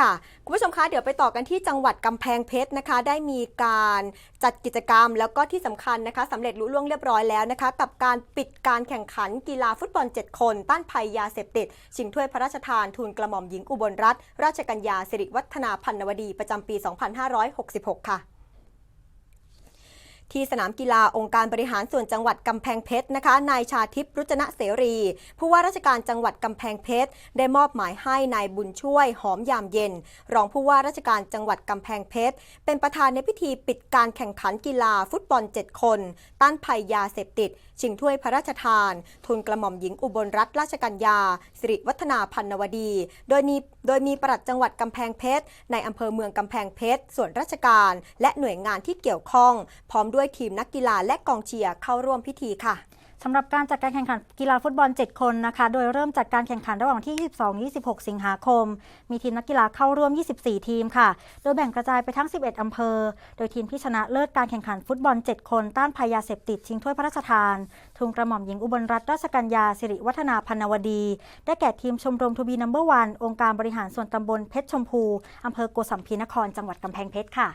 ค่ะคุณผู้ชมคะเดี๋ยวไปต่อกันที่จังหวัดกำแพงเพชรนะคะ ได้มีการจัดกิจกรรมแล้วก็ที่สำคัญนะคะสำเร็จลุล่วงเรียบร้อยแล้วนะคะ กับการปิดการแข่งขันกีฬาฟุตบอล 7 คน ต้านภัยยาเสพติด ชิงถ้วยพระราชทานทุนกระหม่อมหญิงอุบลรัตนราชกัญญาสิริวัฒนาพันนวดีประจำปี 2566 ค่ะ ที่สนามกีฬาองค์การบริหารส่วนจังหวัดกำแพงเพชรนะคะนายชาทิพย์รุจนะเสรี ผู้ว่าราชการจังหวัดกำแพงเพชรได้มอบหมายให้นายบุญช่วยหอมยามเย็น รองผู้ว่าราชการจังหวัดกำแพงเพชรเป็นประธานในพิธีปิดการแข่งขันกีฬาฟุตบอล 7 คน ต้านภัยยาเสพติด ชิงถ้วยพระราชทาน ทุนกระหม่อมหญิงอุบลรัตนราชกัญญาสิริวัฒนาพันนวดี โดยมี โดยมีปลัดจังหวัดกำแพงเพชร ในอำเภอเมืองกำแพงเพชร ส่วนราชการ และหน่วยงานที่เกี่ยวข้อง พร้อมด้วยทีมนักกีฬาและกองเชียร์เข้าร่วมพิธีค่ะ สำหรับการจัดการแข่งขันกีฬาฟุตบอล 7 คนนะคะ โดยเริ่มจัดการแข่งขันระหว่างที่ 22-26 สิงหาคม มีทีมนักกีฬาเข้าร่วม 24 ทีมค่ะ โดยแบ่งกระจายไปทั้ง 11 อำเภอ โดยทีมที่ชนะเลิศการแข่งขันฟุตบอล 7 คน ต้านภัยยาเสพติดชิงถ้วยพระราชทาน ทุนกระหม่อมหญิงอุบลรัตนราชกัญญาสิริวัฒนาพันนวดี ได้แก่ทีมชมรมทูบีนัมเบอร์วันองค์การบริหารส่วนตำบลเพชรชมพูอำเภอโกสัมพีนครจังหวัดกำแพงเพชรค่ะ